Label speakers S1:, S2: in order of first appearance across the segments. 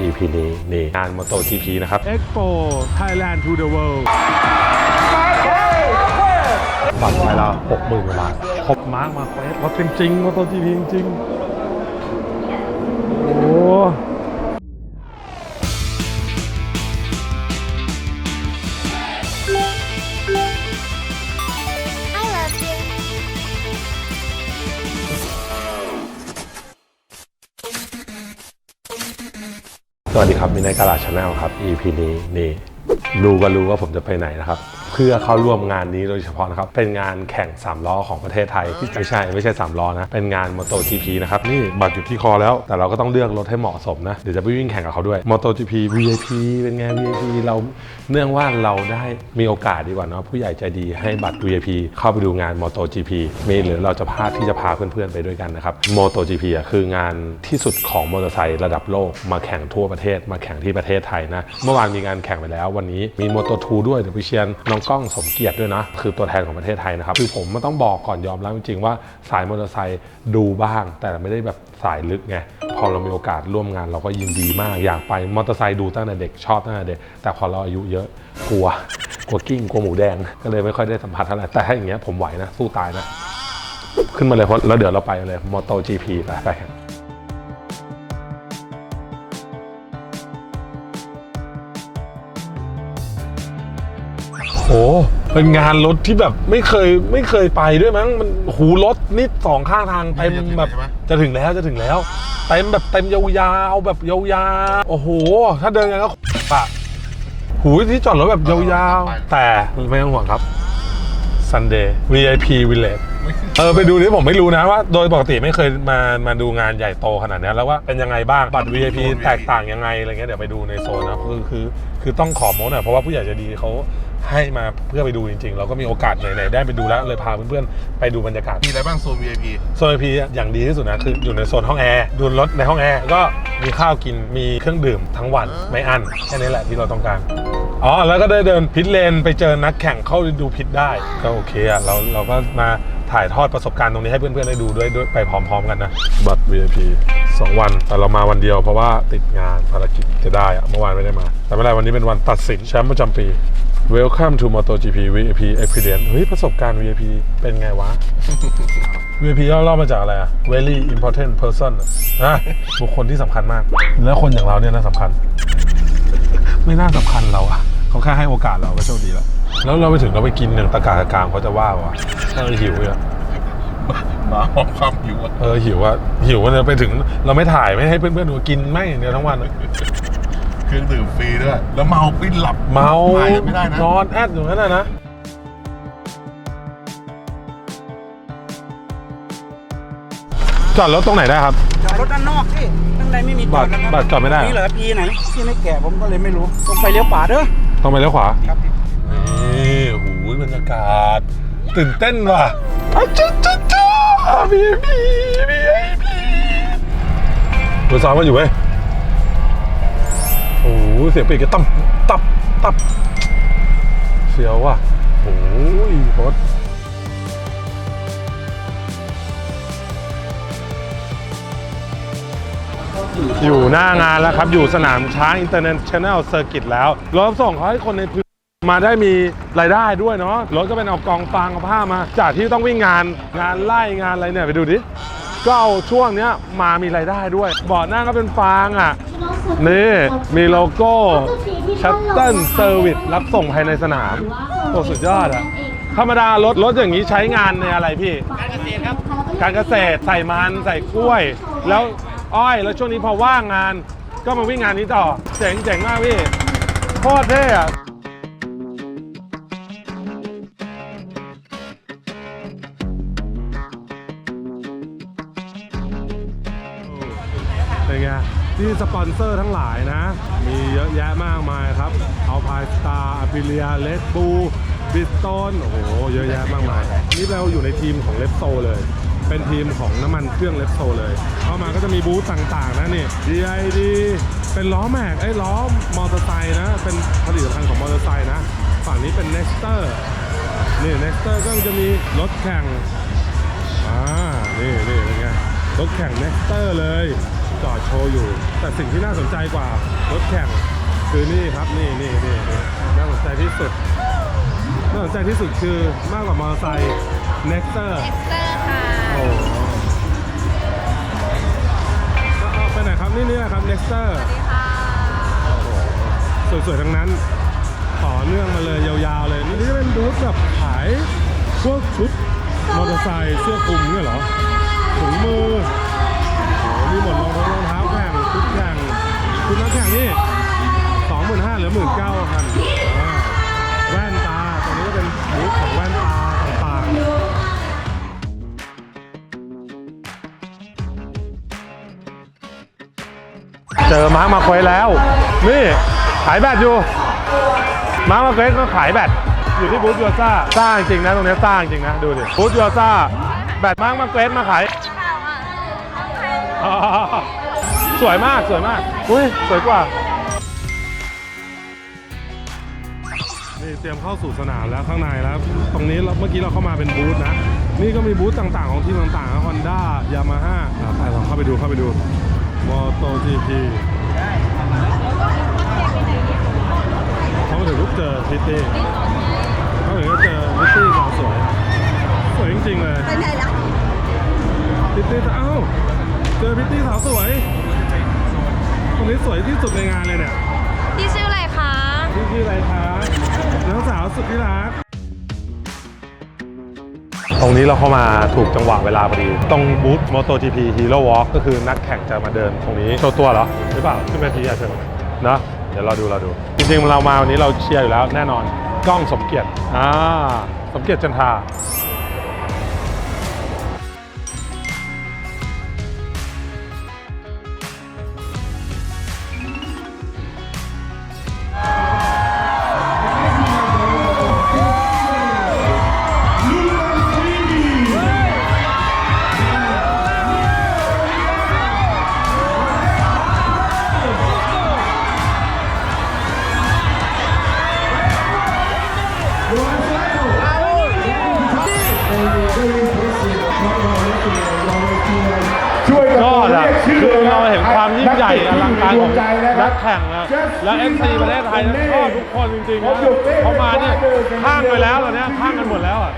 S1: EP นี้นี่งาน MotoGP นะครับ Expo Thailand to the World บัตรไปแล้วหกหมื่นกว่าบาทครบมาร์กมาเควสรถจริงๆ MotoGP จริงๆโอ้ วัสดีครับมีในกาลาชาแนลครับ EP นี้นี่รู้ก็รู้ว่าผมจะไปไหนนะครับ เพื่อเข้าร่วมงานนี้โดยเฉพาะนะครับ เป็นงานแข่ง 3 ล้อของประเทศไทยไม่ใช่ไม่ใช่ 3 ล้อนะ เป็นงาน MotoGP นะครับ นี่บัตรอยู่ที่คอแล้ว แต่เราก็ต้องเลือกรถให้เหมาะสมนะ เดี๋ยวจะไปวิ่งแข่งกับเขาด้วย MotoGP VIP เป็นไง VIP เราเนื่องว่าเราได้มีโอกาสดีกว่าเนาะผู้ใหญ่ใจดีให้บัตร VIP เข้าไปดูงาน MotoGP มีหรือเราจะพลาดที่จะพาเพื่อนๆไปด้วยกันนะครับ MotoGP อะคืองานที่สุดของมอเตอร์ไซค์ระดับโลกมาแข่งทั่วประเทศมาแข่งที่ประเทศไทยนะเมื่อวานมีงานแข่งไปแล้ว วันนี้มี Moto2 ด้วยเดี๋ยวไปเชียร์น้องก้องสมเกียรติด้วยนะ คือตัวแทนของประเทศไทยนะครับ คือผมมันต้องบอกก่อนยอมรับจริงๆว่าสายมอเตอร์ไซค์ดูบ้าง แต่ไม่ได้แบบสายลึกไง พอเรามีโอกาสร่วมงานเราก็ยินดีมาก อยากไปมอเตอร์ไซค์ดูตั้งแต่เด็กชอบตั้งแต่เด็ก แต่พอเราอายุเยอะกลัว กลัวกิ้งกลัวหมูแดง ก็เลยไม่ค่อยได้สัมผัสเท่าไหร่ แต่ถ้าอย่างเงี้ยผมไหวนะสู้ตายนะ ขึ้นมาเลยเพราะแล้วเดี๋ยวเราไปเลย MotoGP ไปไป โห เป็นงานรถที่แบบไม่เคยไม่เคยไปด้วยมั้ง มันหูรถนี่สองข้างทางเต็ม
S2: นี่จะถึง
S1: แบบ
S2: ใช่ไหม
S1: จะถึงแล้วจะถึงแล้วเต็มแบบเต็มยาวๆแบบยาวๆโอ้โห ถ้าเดินกันก็ปะหูที่จอดรถแบบยาวๆ แต่ไม่ต้องห่วงครับ Sunday VIP Village เออไปดูนี่ผมไม่รู้นะว่า โดยปกติไม่เคยมามาดูงานใหญ่โตขนาดนี้แล้วว่าเป็นยังไงบ้างบัตร VIP แตกต่างยังไงอะไรเงี้ยเดี๋ยวไปดูในโซนนะคือคือคือต้องขอโม้หน่อยเพราะว่าผู้ใหญ่ใจะดีเขา ให้มาเพื่อไปดูจริง ๆ เราก็มีโอกาสไหนๆได้ไปดูแล้วเลยพาเพื่อนๆไปดูบรรยากาศ
S2: มีอะไรบ้างโซน VIP
S1: โซน VIP อย่างดีที่สุดนะคืออยู่ในโซนห้องแอร์ดูรถในห้องแอร์ก็มีข้าวกินมีเครื่องดื่มทั้งวันไม่อั้นแค่นี้แหละที่เราต้องการอ๋อแล้วก็ได้เดินพิทเลนไปเจอนักแข่งเข้าดูพิทได้ก็โอเคอะเราเราก็มาถ่ายทอดประสบการณ์ตรงนี้ให้เพื่อนๆได้ดูด้วยด้วยไปพร้อมๆกันนะบัตร VIP 2 วัน แต่เรามาวันเดียวเพราะว่าติดงานภารกิจจะได้อะเมื่อวานไม่ได้มา แต่ไม่เป็นไรวันนี้เป็นวันตัดสินแชมป์ประจำปี Welcome to MotoGP VIP Experience เฮ้ย ประสบการณ์ VIP เป็นไงวะ VIP ย่อเล่ามาจากอะไรอะ very important person อะนะบุคคลที่สำคัญมาก แล้วคนอย่างเราเนี่ยน่าสำคัญ ไม่น่าสำคัญเราอะเขาแค่ให้โอกาสเราก็โชคดีแล้ว แล้วเราไปถึงเราไปกินหนึ่งตะกากกลางเขาจะว่าวะเออหิวอะ
S2: มาพร้อมความหิวอะ
S1: เออหิวอะหิวมันไปถึงเราไม่ถ่ายไม่ให้เพื่อนๆดูกินไม่อย่างเดียวทั้งวันอะ
S2: เครื่องดื่มฟรีด้วย แล้วเมาปิ้นหลับ
S1: เมา
S2: ถ่ายไม่ได้นะ
S1: นอนแอดอยู่นั่นนะนะจอดรถตรงไหนได้ครับ
S3: จอดรถด้านนอกที่ข้างในไม่มีจอดแล้วครับ
S1: บัตรจอดไม่ได้เหรอ
S3: นี่เหรอปีไหนพี่ไม่แก่ผมก็เลยไม่รู้ต้องไปเลี้ยวขวาเด้อ
S1: ต้องไปเลี้ยวขวา
S3: ครับพี่
S1: นี่หูยบรรยากาศ ตื่นเต้นว่ะอ้าวจ้าจ้าจ้าบีบีบีไอพีเบอร์สามมาอยู่เว้ยโอ้โห เสียงเปรกก็ตับตับตับเสียวว่ะโอ้ยโคตรอยู่หน้างานแล้วครับ อยู่สนามช้าง International Circuit แล้วรถส่งเขาให้คนในพื้นมาได้มีรายได้ด้วยเนาะรถก็เป็นเอากองฟางเอาผ้ามา จากที่ต้องวิ่งงานงานไล่งานอะไรเนี่ย ไปดูดิ ก็เอาช่วงเนี้ยมามีรายได้ด้วยเบาะหน้าก็เป็นฟางอะ นี่มีโลโก้ชัตเติลเซอร์วิสรับส่งภายในสนามโอ้สุดยอดอะธรรมดารถรถอย่างนี้ใช้งานในอะไรพี่
S3: การเกษตรครับ
S1: การเกษตรใส่มันใส่กล้วย แล้วอ้อยแล้วช่วงนี้พอว่างงาน ก็มาวิ่งงานนี้ต่อ เจ๋งเจ๋งมากพี่โคตรเท่อะ ที่สปอนเซอร์ทั้งหลายนะ มีเยอะแยะมากมายครับ เอาพายสตาร์อ i ิเลียเลดบูบิสตันโอ้โห เยอะแยะมากมาย นี่เราอยู่ในทีมของเลฟโซเลย เป็นทีมของน้ำมันเครื่องเลฟโซเลย เข้ามาก็จะมีบูธต่างๆ นะนี่ DID เป็นล้อแม็กไอ้ล้อมอเตอร์ไซค์นะ เป็นผลิตภัณฑ์ของมอเตอร์ไซค์นะ ฝั่งนี้เป็น Nexter นี่ Nexter ก็จะมีรถแข่งอ่านี่นี่เป็นไงรถแข่ง Nexter เลย จอดโชว์อยู่ แต่สิ่งที่น่าสนใจกว่ารถแข่งคือนี่ครับนี่นี่นี่นี่น่าสนใจที่สุดน่าสนใจที่สุดคือมากกว่ามอเตอร์ไซค์ Nexter
S4: เอ็กเตอร์ค่ะ
S1: โอ้โหเอาเอาไปไหนครับนี่นี่นะครับ Nexter
S4: สวัสดีค่ะ
S1: สวยๆทั้งนั้นต่อเนื่องมาเลยยาวๆเลย นี่จะเป็นบูธแบบขายพวกชุดมอเตอร์ไซค์เสื้อคลุมเนี่ยเหรอถุงมือโอ้โหนี่หมดรองเท้า ชุดนักแข่งนี่สองหมื่นห้าหรือหมื่นเก้าพันแว่นตาตรงนี้ก็เป็นบูธของแว่นตาต่างๆเจอมาร์คมาเควสแล้ว นี่ ขายแบตอยู่มาร์คมาเควสก็ขายแบตอยู่ที่บูธยูซ่าซ่าจริงนะตรงนี้ซ่าจริงนะ ดูดิบูธยูซ่าแบตมาร์คมาเควสมาขายอ๋อ สวยมากสวยมากอุ้ยสวยกว่า นี่เตรียมเข้าสู่สนามแล้วข้างในแล้ว ตรงนี้เราเมื่อกี้เราเข้ามาเป็นบูธนะ นี่ก็มีบูธต่างๆ ของทีมต่างๆฮอนด้ายามาฮ่าไปลองเข้าไปดูเข้าไปดูมอโตจีพีเขามาถึงปุ๊บเจอพิตตี้เขาถึงก็เจอพิตตี้สาวสวยสวยจริงๆเลย
S4: ไปไหนล่ะ
S1: พิตตี้เอ้าเจอพิตตี้สาวสวย คนนี้สวยที่สุดในงานเลยเนี่ย
S4: พี่ชื่ออะไรคะ
S1: พี่ชื่ออะไรคะน้องสาวสุดที่รักตรงนี้เราเข้ามาถูกจังหวะเวลาพอดี ตรงบูธ MotoGP Hero Walk ก็คือนักแข่งจะมาเดินตรงนี้โชว์ตัวเหรอ หรือเปล่าขึ้นเวทีอะเชิญเนอะเดี๋ยวเราดูเราดู จริงๆเรามาวันนี้เราเชียร์อยู่แล้วแน่นอน กล้องสมเกียรติอ่าสมเกียรติจันทรา
S2: กา
S1: รของ
S2: ใจนะค
S1: นั
S2: รับ
S1: กแข่งนะและเอฟซีประเทศไทยนะชอบทุกคนจริงๆ
S2: ผม
S1: นะ
S2: หยุดเต้น
S1: เขามาเนี่ย
S2: ไม่ได้เลย
S1: ข้างไปแล้วตอนเนี้ยข้างกันหมดแล้วอะ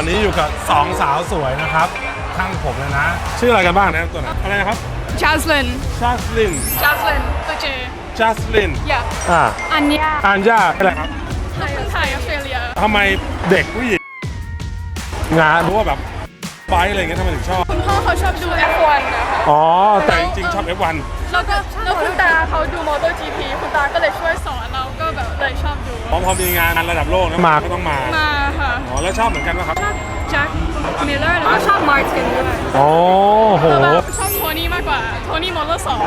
S1: อนนี้อยู่กับสองสาวสวยนะครับ ข้างผมเลยนะ ชื่ออะไรกันบ้างนะตัวไหนอะไรนะครับ
S5: Jaslyn.
S1: จัสลิน
S5: Jaslyn. Bajay.
S1: จัสลิน
S5: Yeah.
S1: อ่า
S5: Anya.
S1: อันยาอะไรครับ
S5: Thai, Australia.
S1: ทำไมเด็กผู้หญิงงานรู้ว่าแบบไบค์อะไรเงี้ยทำไมถึงชอบ
S5: คุณพ่อเขาชอบดู F1 นะคะ
S1: อ๋อ แต่จริงๆชอบ F1
S5: แล้วก็แล้วคุณตาเขาดู MotoGP คุณตาก็เลยช่วยสอนเราก็แบบเลยชอบดู
S1: พอพอมีงานระดับโลกนะมาก็ต้องมา
S5: มาค่ะ
S1: อ๋อแล้วชอบเหมือนกันป่ะครับ
S5: ชอบแจ็คมิลเลอร์แล้วก็ชอบมาร์ตินด้วย
S1: อ๋อโห
S5: แต่แบบชอบโทนี่มากกว่า โทนี่มอเตอร์สอง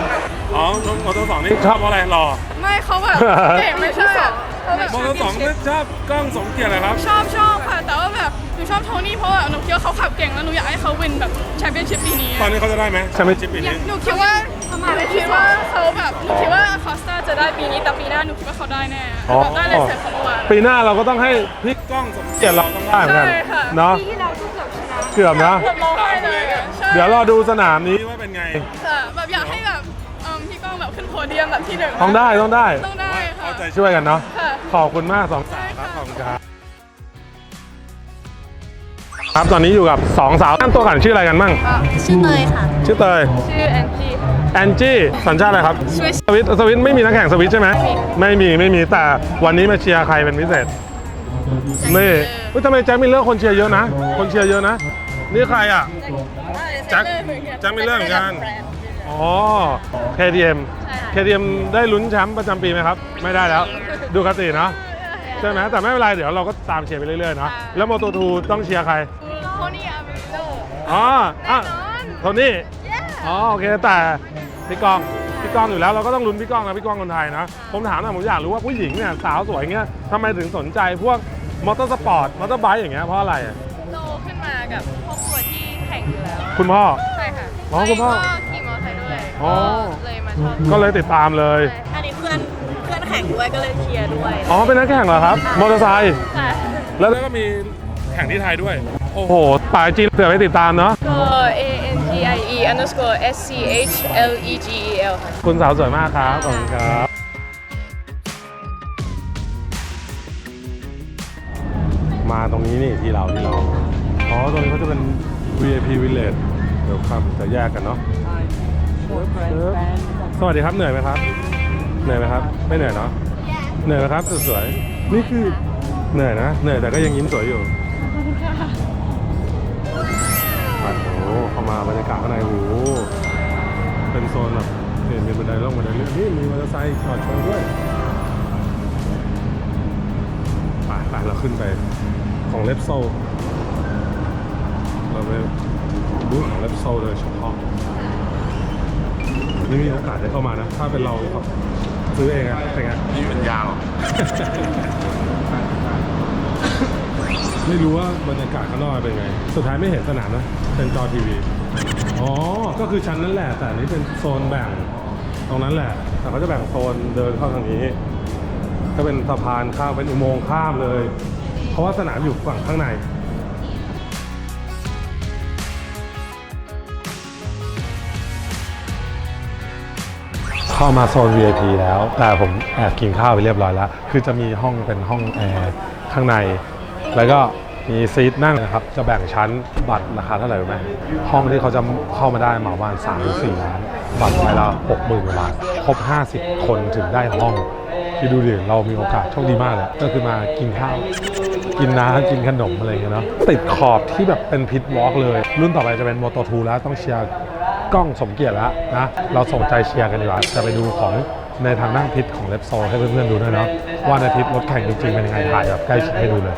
S1: อ๋อมอเตอร์สองนี่ชอบเพราะอะไรหล่อ
S5: ไม่เขาแบบเก่งไม่ใช่เขาแบบ
S1: มอเตอร์สองไม่ชอบกล้องสมเกียรติอะไรครับ
S5: ชอบชอบค่ะ แต่ว่าแบบหนูชอบโทนี่เพราะว่าหนูคิดว่าเขาขับเก่งแล้วหนูอยากให้เขาวินแบบแชมเปี้ยนชิพปีนี้
S1: ตอนนี้เขาจะได้ไหมแชมเปี้ยนชิพปีนี้
S5: หนูคิดว่าหนูคิดว่าเขาแบบหนูคิดว่าคอสตาจะได้ปีนี้แต่ปีหน้าหนูคิดว่าเขาได้แน่
S1: อ๋อ
S5: แบบได้เลยเสร็จของวัน
S1: ปีหน้าเราก็ต้องให้พี่ก้องสมเกียรติเราต้องได้เหมือนกัน
S5: ใช่ค่ะ
S1: เนาะ
S5: ปีที่เราก็เกือบชนะ
S1: เกือบนะ
S5: เกือบร้องไห้เลยอะใช่
S1: เดี๋ยวรอดูสนามนี้ว่าเป็นไง
S5: ค่ะแบบอยากให้แบบเอิ่มพี่ก้องแบบขึ้นโพเดียมแบบที่หนึ่ง
S1: ต้องได้ต้องได้
S5: ต้องได้ค่ะ
S1: เอาใจช่วยกันเนาะ
S5: ค่ะ
S1: ขอบคุณมากสองสาว
S5: ใช่
S1: ครับ
S5: ค่ะ
S1: ขอบคุณครับ ครับตอนนี้อยู่กับสองสาวนั่นตัวกันชื่ออะไรกันมั่ง
S4: ชื่อเนยค่ะ
S1: ชื่อเตย
S5: ชื่อแอนจี้
S1: แอนจี้สัญชาติอะไรครับ
S5: Swiss
S1: สวิตสวิตไม่มีนักแข่งสวิตใช่ไหมไม่มีไม่มีแต่วันนี้มาเชียร์ใครเป็นพิเศษนี่เฮ้ยทำไมแจ็คมิลเลอร์คนเชียร์เยอะนะ คนเชียร์เยอะนะ นี่ใครอะ แจ็คแจ็คมิลเลอร์เหมือนกัน อ๋อ KTM KTM ได้ลุ้นแชมป์ประจำปีไหมครับ ไม่ได้แล้ว ดูคติเนาะใช่ไหมแต่ไม่เป็นไรเดี๋ยวเราก็ตามเชียร์ไปเรื่อยๆเนาะแล้วโมโตทูต้องเชียร์ใคร
S5: โทนี่อาร์มิโล
S1: อ๋ออะโทนี่ อ๋อโอเคแต่ พี่กองพี่กองอยู่แล้วเราก็ต้องลุ้นพี่กองนะพี่กองคนไทยนะผมถามหน่อยผมอยากรู้ว่าผู้หญิงเนี่ยสาวสวยเงี้ยทำไมถึงสนใจพวกมอเตอร์สปอร์ตมอเตอร์ไบค์อย่างเงี้ยเพราะอะไรอะ
S4: กับครอบครัวที่แข่งอยู่แล้ว
S1: คุณพ่อ
S4: ใช่ค่ะ
S1: อ๋อคุณพ่อ
S4: ก็ขี่มอเตอร์ไซค์ด้วย
S1: อ๋อ
S4: ก็เลยมาชอบ
S1: ก็เลยติดตามเลย
S4: อันนี้เพื่อนเพื่อนแข่งด้วยก็เลยเชียร์ด้วย
S1: อ๋อเป็นนักแข่งเหรอครับมอเตอร์ไซค์
S4: ค่ะ
S1: แล้วก็มีแข่งที่ไทยด้วย โอ้โหป่าจีนเผื่อไปติดตามเนาะ
S4: ก็ A N G I E underscore S C H L E G E L ค่ะ
S1: คุณสาวสวยมากครับ ขอบคุณครับ มาตรงนี้นี่ที่เราที่เรา อ๋อ ตรงนี้เขาจะเป็น VIP Village เดี๋ยวครับจะแยกกันเนาะสวัสดีครับ เหนื่อยไหมครับ เหนื่อยไหมครับ ไม่เหนื่อยเนาะ เหนื่อยไหมครับสวยๆนี่คือ เหนื่อยนะ เหนื่อยแต่ก็ยังยิ้มสวยอยู่ โอ้เข้ามาบรรยากาศข้างในโอ้เป็นโซนแบบเห็นมีบันไดล่องบันไดเลื่อนนี่มีมอเตอร์ไซค์จอดชว์ด้วยไปไปเราขึ้นไปของเล็บโซเราไปบูธของเล็บโซโดยเฉพาะนี่มีโอกาสได้เข้ามานะ ถ้าเป็นเราซื้อเองอะเป็นไง
S6: นี่เป็นยาว
S1: ไม่รู้ว่าบรรยากาศข้างนอกเป็นไง สุดท้ายไม่เห็นสนามนะ เป็นจอทีวี อ๋อ ก็คือชั้นนั้นแหละ แต่อันนี้เป็นโซนแบ่ง ตรงนั้นแหละ แต่เขาจะแบ่งโซนเดินเข้าทางนี้ ก็เป็นสะพานข้ามเป็นอุโมงค์ข้ามเลย เพราะว่าสนามอยู่ฝั่งข้างในเข้ามาโซน VIP แล้ว แต่ผมแอบกินข้าวไปเรียบร้อยแล้ว คือจะมีห้องเป็นห้องแอร์ข้างใน แล้วก็มีซีทนั่งนะครับ จะแบ่งชั้นบัตรราคาเท่าไหร่รู้ไหมห้องที่เขาจะเข้ามาได้เหมาประมาณ3หรือ4ล้าน บัตรใบละ6 0,000กว่าบาท ครบ 50 คนถึงได้ห้องที่ดูดิเรามีโอกาสโชคดีมากเลย ก็คือมากินข้าว กินน้ำกินขนมอะไรเงี้ยเนาะติดขอบที่แบบเป็นพิทวอล์กเลย รุ่นต่อไปจะเป็นโมโตทูแล้วต้องเชียร์กล้องสมเกียรติแล้วนะ เราส่งใจเชียร์กันดีกว่า จะไปดูของในทางนั่งพิษของเลปโซให้เพื่อนๆดูด้วยเนาะว่าในพิษรถแข่งจริงๆเป็นยังไงถ่ายแบบใกล้ชิดให้ดูเลย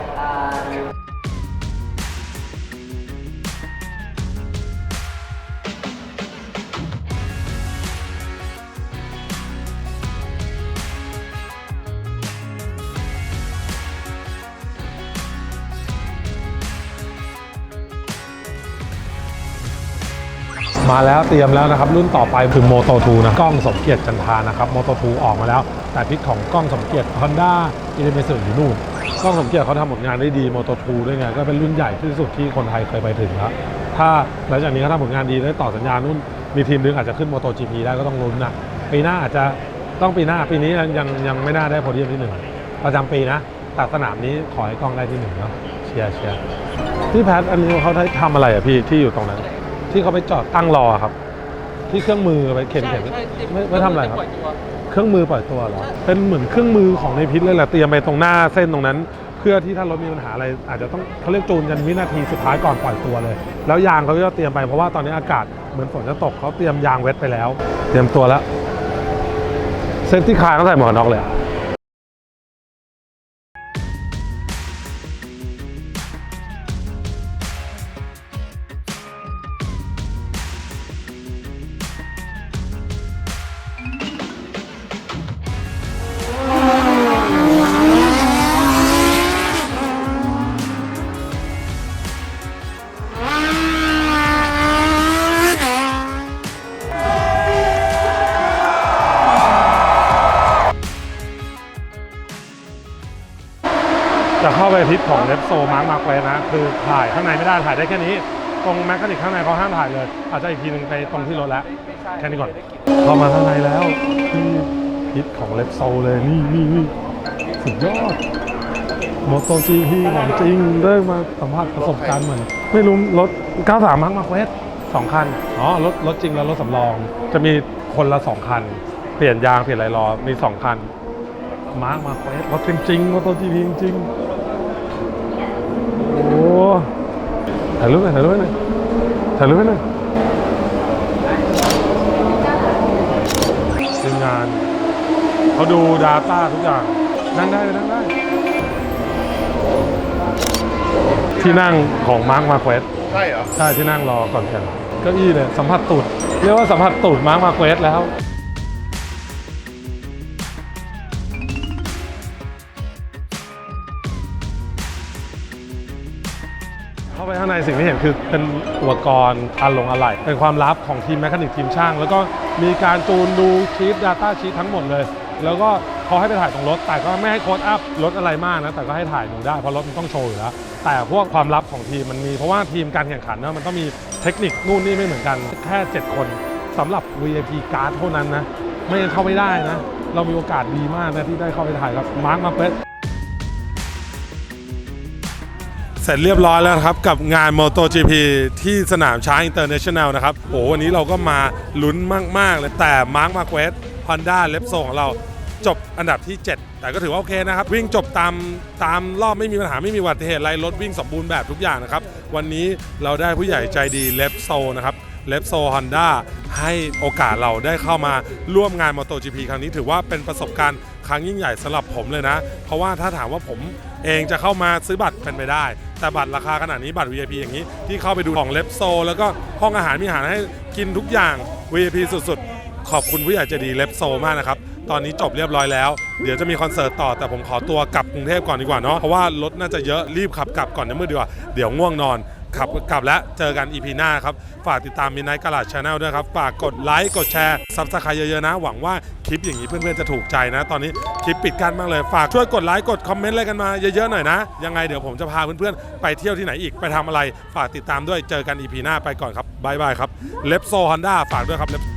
S1: มาแล้วเตรียมแล้วนะครับ รุ่นต่อไปคือ Moto 2นะกล้องสมเกียรติจันทานะครับ Moto 2ออกมาแล้ว แต่พิษของกล้องสมเกียรติ Honda i l l u m i n a t i o n อยู่นู่นกล้องสมเกียรติเขาทำผลงานได้ดี Moto 2ด้วยไง ก็เป็นรุ่นใหญ่ที่สุดที่คนไทยเคยไปถึงแล้วถ้าหลังจากนี้เขาทำผลงานดีได้ต่อสัญญานู่นมีทีมนึงอาจจะขึ้น Moto GP ได้ก็ต้องลุ้นนะปีหน้าอาจจะต้องปีหน้าปีนี้ยังยังยังไม่น่าได้โพเดียมที่หนึ่งประจำปีนะแต่สนามนี้ขอให้กล้องได้ที่หนึ่งเนาะเชียร์เชียร์พี่แพทอันนี้เขาทำอะไรอะพี่ที่อยู่ตรงนั้น ที่เขาไปจอดตั้งรอครับ ที่เครื่องมือไปเข็นเข็นไม่ไม่ทำอะไรครับ เครื่องมือปล่อยตัวเหรอเป็นเหมือนเครื่องมือของในพิษเลยแหละเตรียมไปตรงหน้าเส้นตรงนั้น เพื่อที่ถ้ารถมีปัญหาอะไร อาจจะต้องเขาเรียกจูนกันวินาทีสุดท้ายก่อนปล่อยตัวเลย แล้วยางเขาก็เตรียมไปเพราะว่าตอนนี้อากาศเหมือนฝนจะตกเขาเตรียมยางเวทไปแล้ว เตรียมตัวแล้วเซฟตี้คาร์เขาใส่หมวกกันน็อกเลย ของเลฟโซมาร์กมาร์คไว้นะ คือถ่ายข้างในไม่ได้ถ่ายได้แค่นี้ ตรงแมคคานิกข้างในเขาห้ามถ่ายเลย อาจจะอีกทีหนึงไปตรงที่รถแล้วแค่นี้ก่อนเข้ามาข้างในแล้วที่พิษของเลฟโซเลยนี่นี่นี่สุดยอดมอเตอร์จีพีของจริงได้มาสัมผัสประสบการณ์เหมือน ไม่รู้รถ 93 มาร์กมาเควสสองคันอ๋อรถรถจริงแล้วรถสำรอง จะมีคนละสองคัน เปลี่ยนยางเปลี่ยนอะไรรอมีสองคันมาร์กมาเควสรถจริงๆมอเตอร์จีพีจริงๆ ถ่ายรูปหน่อยถ่ายรูปหน่อยถ่ายรูปหน่อยทีมงานเขาดู Data ทุกอย่าง นั่งได้นั่งได้ ที่นั่งของมาร์คมาเควส
S6: ใช่เหรอ
S1: ใช่ที่นั่งรอก่อนแข่งเก้าอี้เลยสัมผัสตูดเรียกว่าสัมผัสตูดมาร์คมาเควสแล้ว ในสิ่งที่เห็นคือเป็นอุปกรณ์อันลงอะไหล่เป็นความลับของทีมแมคานิกทีมช่าง แล้วก็มีการจูนดูชีต Data ชีตทั้งหมดเลย แล้วก็เขาให้ไปถ่ายตรงรถ แต่ก็ไม่ให้โค้ดอัพรถอะไรมากนะ แต่ก็ให้ถ่ายดูได้ เพราะรถมันต้องโชว์อยู่แล้ว แต่พวกความลับของทีมมันมี เพราะว่าทีมการแข่งขันเนะมันต้องมีเทคนิคนู่นนี่ไม่เหมือนกัน แค่ 7 คนสำหรับ VIP การ์ดเท่านั้นนะ ไม่งั้นเข้าไม่ได้นะ เรามีโอกาสดีมากนะที่ได้เข้าไปถ่ายครับ มาร์คมาเปส เสร็จเรียบร้อยแล้วครับ กับงาน MotoGP ที่สนามช้างอินเตอร์เนชั่นแนลนะครับโหวันนี้เราก็มาลุ้นมาก ๆ เลย แต่มาร์คมาเควสฮอนด้าเลฟโซของเราจบอันดับที่ 7 แต่ก็ถือว่าโอเคนะครับ วิ่งจบตามตามรอบไม่มีปัญหาไม่มีอุบัติเหตุอะไรรถวิ่งสมบูรณ์แบบทุกอย่างนะครับ วันนี้เราได้ผู้ใหญ่ใจดีเลฟโซนะครับเลฟโซฮอนด้าให้โอกาสเราได้เข้ามาร่วมงาน MotoGP ครั้งนี้ถือว่าเป็นประสบการณ์ครั้งยิ่งใหญ่สำหรับผมเลยนะ เพราะว่าถ้าถามว่าผม เองจะเข้ามาซื้อบัตรเป็นไปได้ แต่บัตรราคาขนาดนี้บัตร VIP อย่างนี้ที่เข้าไปดูของเล็บโซ แล้วก็ห้องอาหารมีอาหารให้กินทุกอย่าง VIP สุดๆ ขอบคุณผู้ใหญ่ใจดีเล็บโซมากนะครับตอนนี้จบเรียบร้อยแล้ว เดี๋ยวจะมีคอนเสิร์ตต่อแต่ผมขอตัวกลับกรุงเทพก่อนดีกว่าเนาะเพราะว่ารถน่าจะเยอะรีบขับกลับก่อนนะมืดดีกว่าเดี๋ยวง่วงนอน ขับกลับแล้วเจอกันอีพีหน้าครับ ฝากติดตามมินไนท์กลาดชาแนลด้วยครับ ฝากกดไลค์กดแชร์ซับสไครต์เยอะๆนะ หวังว่าคลิปอย่างนี้เพื่อนๆจะถูกใจนะ ตอนนี้คลิปปิดกั้นมากเลย ฝากช่วยกดไลค์กดคอมเมนต์อะไรกันมาเยอะๆหน่อยนะ ยังไงเดี๋ยวผมจะพาเพื่อนๆไปเที่ยวที่ไหนอีกไปทำอะไร ฝากติดตามด้วยเจอกันอีพีหน้าไปก่อนครับบายบายครับเล็บโซฮอนด้าฝากด้วยครับ